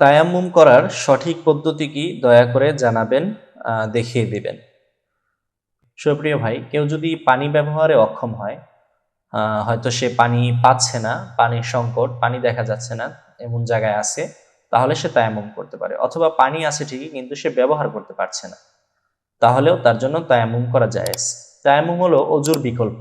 তায়াম্মুম করার সঠিক পদ্ধতি কি দয়া করে জানাবেন দেখিয়ে দিবেন। সুপ্রিয় ভাই, কেউ যদি পানি ব্যবহারে অক্ষম হয় হয়তো সে পানি পাচ্ছে না, পানির সংকট, পানি দেখা যাচ্ছে না, এমন জায়গায় আছে, তাহলে সে তায়াম্মুম করতে পারে। অথবা পানি আছে ঠিকই, কিন্তু সে ব্যবহার করতে পারছে না, তাহলেও তার জন্য তায়াম্মুম করা যায় তায়াম্মুম হলো অজুর বিকল্প।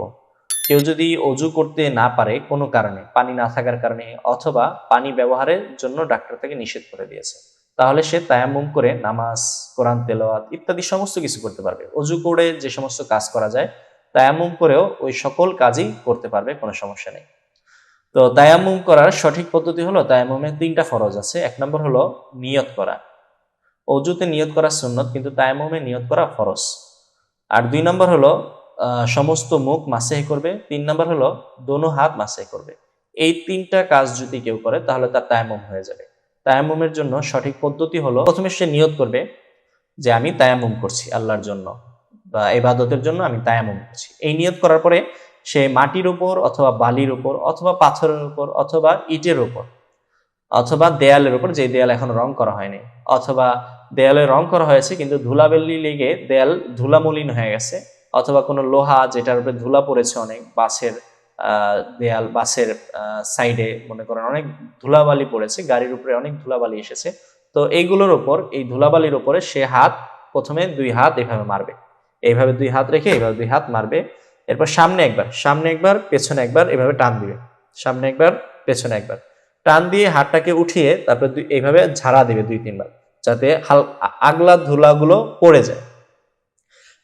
কেউ যদি অজু করতে না পারে কোনো কারণে, পানি না থাকার কারণে অথবা পানি ব্যবহারের জন্য ডাক্তার তাকে নিষেধ করে দিয়েছে, তাহলে সে তায়াম্মুম করে নামাজ, কোরআন, তেলাওয়াত ইত্যাদি সমস্ত কিছু করতে পারবে। অজু করে যে সমস্ত কাজ করা যায়, তায়াম্মুম করেও ওই সকল কাজই করতে পারবে, কোনো সমস্যা নেই। তো তায়াম্মুম করার সঠিক পদ্ধতি হলো, তায়াম্মুমের তিনটা ফরজ আছে। এক নম্বর হলো নিয়ত করা। অজুতে নিয়ত করা সুন্নত, কিন্তু তায়াম্মুমে নিয়ত করা ফরজ। আর দুই নম্বর হলো সমস্ত মুখ মাসেহ করবে। তিন নম্বর হলো, দোনো হাত মাসেহ করবে। এই তিনটা কাজ যদি কেউ করে, তাহলে তার তায়াম্মুম হয়ে যাবে। তায়াম্মুমের জন্য সঠিক পদ্ধতি হলো, প্রথমে সে নিয়ত করবে যে, আমি তায়াম্মুম করছি আল্লাহর জন্য বা ইবাদতের জন্য আমি তায়াম্মুম করছি। এই নিয়ত করার পরে সে মাটির উপর অথবা বালির উপর অথবা পাথরের উপর অথবা ইটের উপর অথবা দেয়ালের উপর যে দেয়াল এখন রং করা হয়নি, অথবা দেয়ালে রং করা হয়েছে, কিন্তু ধুলাবেলি লেগে দেয়াল ধুলামলিন হয়ে গেছে অথবা কোনো লোহা যেটার উপরে ধুলা পড়েছে অনেক বাসের দেয়াল বাসের সাইডে মনে করেন অনেক ধুলাবালি পড়েছে, গাড়ির উপরে অনেক ধুলাবালি এসেছে। তো এইগুলোর ওপর, এই ধুলাবালির উপরে সে হাত প্রথমে দুই হাত এভাবে মারবে। এইভাবে দুই হাত রেখে এইভাবে দুই হাত মারবে। এরপর সামনে একবার সামনে একবার, পেছনে একবার এভাবে টান দিবে। সামনে একবার, পেছনে একবার। টান দিয়ে হাতটাকে উঠিয়ে তারপর এইভাবে ঝাড়া দিবে দুই, তিনবার। যাতে হাল আগলা ধুলাগুলো পড়ে যায়।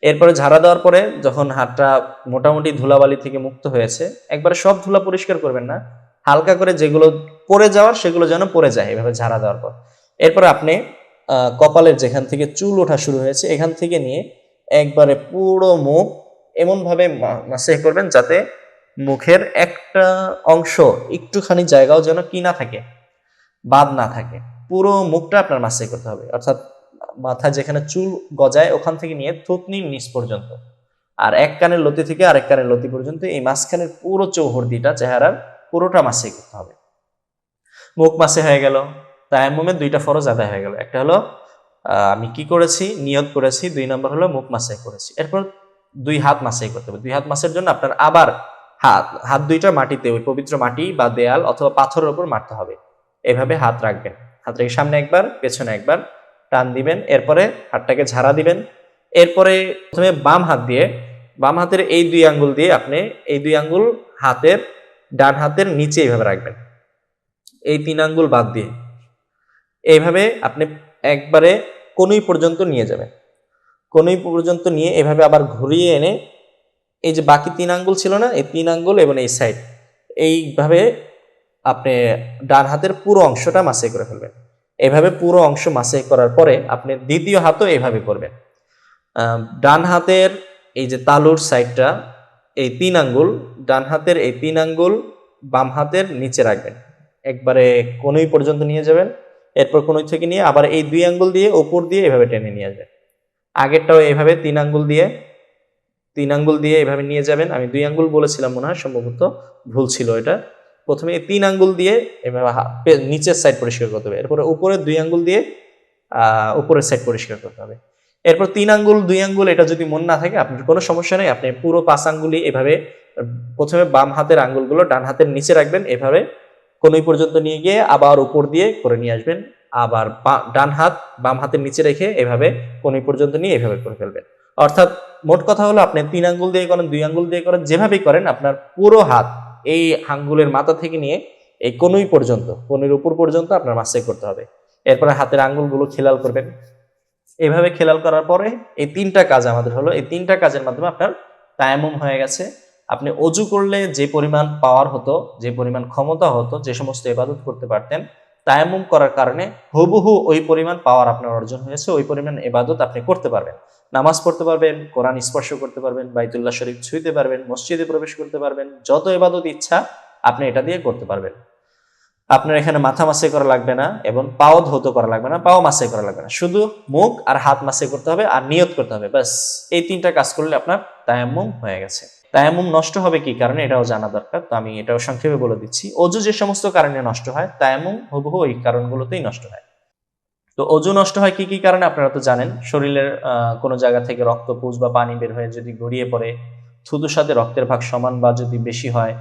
এরপরে ঝাড়া দেওয়ার পরে যখন হাতটা মোটামুটি ধুলাবালি থেকে মুক্ত হয়েছে, একবারে সব ধুলা পরিষ্কার করবেন না। হালকা করে যেগুলো পরে যাওয়ার সেগুলো যেন পড়ে যায় এভাবে ঝাড়া দেওয়ার পর। এরপর আপনি কপালের যেখান থেকে চুল ওঠা শুরু হয়েছে, এখান থেকে নিয়ে একবারে পুরো মুখ এমনভাবে মাসেহ করবেন যাতে মুখের একটা অংশ একটুখানি জায়গাও যেন কি না থাকে, বাদ না থাকে। পুরো মুখটা আপনার মাসে করতে হবে। অর্থাৎ মাথা যেখানে চুল গজায়, ওখান থেকে নিয়ে থুতনির নিচ পর্যন্ত। আর এক কানের লতি থেকে আরেক কানের লতি পর্যন্ত এই মাঝখানের পুরো চৌহর্দিটা, চেহারার পুরোটা মাসে করতে হবে। মুখ মাসে হয়ে গেল। তায়াম্মুমের দুইটা ফরজ আদায় হয়ে গেল। একটা হলো আমি কি করেছি? নিয়ত করেছি। দুই নম্বর হলো, মুখ মাসে করেছি। এরপর দুই হাত মাসে করতে হবে। দুই হাত মাসের জন্য আপনার আবার হাত হাত দুইটা মাটিতে, ওই পবিত্র মাটি বা দেয়াল অথবা পাথরের উপর মারতে হবে। এভাবে হাত রাখবেন। হাত রেখে সামনে একবার, পেছনে একবার টান দিবেন, এরপরে হাতটাকে ঝাড়া দিবেন। এরপরে প্রথমে বাম হাত দিয়ে, বাম হাতের এই দুই আঙ্গুল দিয়ে আপনি এই দুই আঙ্গুল হাতের ডান হাতের নিচে এইভাবে রাখবেন। এই তিন আঙ্গুল বাদ দিয়ে। এইভাবে আপনি একবারে কোনুই পর্যন্ত নিয়ে যাবেন। কোনুই পর্যন্ত নিয়ে এভাবে আবার ঘুরিয়ে এনে এই যে বাকি তিন আঙ্গুল ছিল না, এই তিন আঙ্গুল এবং এই সাইড এইভাবে আপনি ডান হাতের পুরো অংশটা মাসে করে ফেলবেন। এভাবে পুরো অংশ মাসে করার পরে আপনি দ্বিতীয় হাতও এইভাবে করবেন। ডান হাতের এই যে তালুর সাইডটা, এই তিন আঙ্গুল, ডান হাতের এই তিন আঙ্গুল, বাম হাতের নিচে রাখবেন। একবারে কোনোই পর্যন্ত নিয়ে যাবেন, এরপর কোনোই থেকে নিয়ে আবার এই দুই আঙ্গুল দিয়ে ওপর দিয়ে এভাবে টেনে নিয়ে আসবেন। আগেরটাও এভাবে তিন আঙ্গুল দিয়ে, তিন আঙ্গুল দিয়ে এভাবে নিয়ে যাবেন। আমি দুই আঙ্গুল বলেছিলাম মনে হয়, সম্ভবত ভুল ছিল এটা। প্রথমে তিন আঙ্গুল দিয়ে এভাবে নিচের সাইড পরিষ্কার করতে হবে। এরপরে উপরে দুই আঙ্গুল দিয়ে উপরের সাইড পরিষ্কার করতে হবে। এরপর তিন আঙ্গুল, দুই আঙ্গুল, এটা যদি মন না থাকে, আপনার কোনো সমস্যা নেই, আপনি পুরো পাঁচ আঙ্গুলি এভাবে, প্রথমে বাম হাতের আঙ্গুলগুলো ডান হাতের নিচে রাখবেন, এভাবে কোনোই পর্যন্ত নিয়ে গিয়ে আবার উপর দিয়ে করে নিয়ে আসবেন। আবার ডান হাত, বাম হাতের নিচে রেখে এভাবে কোনোই পর্যন্ত নিয়ে এভাবে করে ফেলবেন। অর্থাৎ মোট কথা হলো, আপনি তিন আঙ্গুল দিয়ে করেন, দুই আঙ্গুল দিয়ে করেন, যেভাবেই করেন, আপনার পুরো হাত এই আঙ্গুলের মাথা থেকে নিয়ে এই কনুই পর্যন্ত কনুর উপর পর্যন্ত আপনার মাসে করতে হবে। এরপরে হাতের আঙ্গুলগুলো খেলাল করবেন। এভাবে খেলাল করার পরে এই তিনটা কাজ আমাদের হলো। এই তিনটা কাজের মাধ্যমে আপনার তায়ামুম হয়ে গেছে। আপনি অজু করলে যে পরিমাণ পাওয়ার হতো, যে পরিমাণ ক্ষমতা হতো, যে সমস্ত ইবাদত করতে পারতেন তায়ামুম করার কারণে হুবহু ওই পরিমাণ পাওয়ার আপনার অর্জন হয়েছে, ওই পরিমাণ এবাদত আপনি করতে পারবেন। নামাজ পড়তে পারবেন, কোরআন স্পর্শ করতে পারবেন, বাইতুল্লাহ শরীফ ছুঁইতে পারবেন, মসজিদে প্রবেশ করতে পারবেন, যত এবাদত ইচ্ছা আপনি এটা দিয়ে করতে পারবেন। আপনার এখানে মাথা মাসে করা লাগবে না এবং পাও ধৌত করা লাগবে না, পাও মাসে করা লাগবে না। শুধু মুখ আর হাত মাসে করতে হবে আর নিয়ত করতে হবে, ব্যাস। এই তিনটা কাজ করলে আপনার তায়াম্মুম হয়ে গেছে। তায়াম্মুম নষ্ট হবে কি কারণে এটাও জানা দরকার। তো আমি এটাও সংক্ষেপে বলে দিচ্ছি। অজু যে সমস্ত কারণে নষ্ট হয়, তায়াম্মুম হুবহু ওই কারণগুলোতেই নষ্ট হয়। তো অজু নষ্ট হয় কি কি কারণে আপনারা তো জানেন, শরীরের কোনো জায়গা থেকে রক্ত পুষ বা পানি বের হয়ে যদি গড়িয়ে পড়ে, থুতুর সাথে রক্তের ভাগ সমান বা যদি বেশি হয়,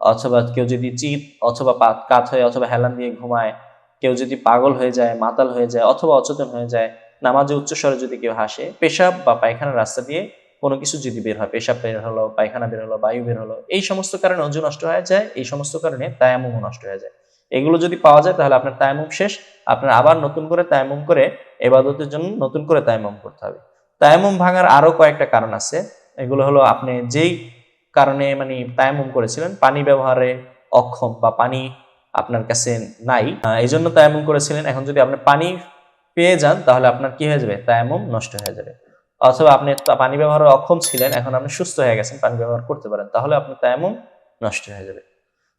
অথবা কেউ যদি চিত অথবা পা- কাত হয়ে অথবা হেলান দিয়ে ঘুমায়, কেউ যদি পাগল হয়ে যায়, মাতাল হয়ে যায়, অথবা অচেতন হয়ে যায়, নামাজে উচ্চস্বরে যদি কেউ হাসে, পেশাব বা পায়খানার রাস্তা দিয়ে কোনো কিছু যদি বের হয়, পেশাব বের হলো, পায়খানা বের হলো, বায়ু বের হলো, এই সমস্ত কারণে অজু নষ্ট হয়ে যায়, এই সমস্ত কারণে তায়ামুমও নষ্ট হয়ে যায়। এগুলো যদি পাওয়া যায়, তাহলে আপনার তায়ামুম শেষ, আপনার আবার নতুন করে তায়ামুম করে এবাদতের জন্য নতুন করে তায়ামুম করতে হবে। তায়ামুম ভাঙার আরও কয়েকটা কারণ আছে, এগুলো হলো আপনি যেই কারণে মানে তায়ামুম করেছিলেন, পানি ব্যবহারে অক্ষম বা পানি আপনার কাছে নাই এই জন্য তায়ামুম করেছিলেন। এখন যদি আপনি পানি পেয়ে যান, তাহলে আপনার কি হয়ে যাবে? তায়ামুম নষ্ট হয়ে যাবে। অথবা আপনি পানি ব্যবহারে অক্ষম ছিলেন, এখন আপনি সুস্থ হয়ে গেছেন, পানি ব্যবহার করতে পারেন, তাহলে আপনার তেমন নষ্ট হয়ে যাবে।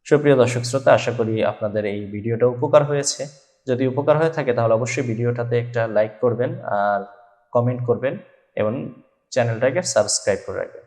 সুপ্রিয় দর্শক শ্রোতা, আশা করি আপনাদের এই ভিডিওটা উপকার হয়েছে। যদি উপকার হয়ে থাকে, তাহলে অবশ্যই ভিডিওটাতে একটা লাইক করবেন আর কমেন্ট করবেন এবং চ্যানেলটাকে সাবস্ক্রাইব করে রাখবেন।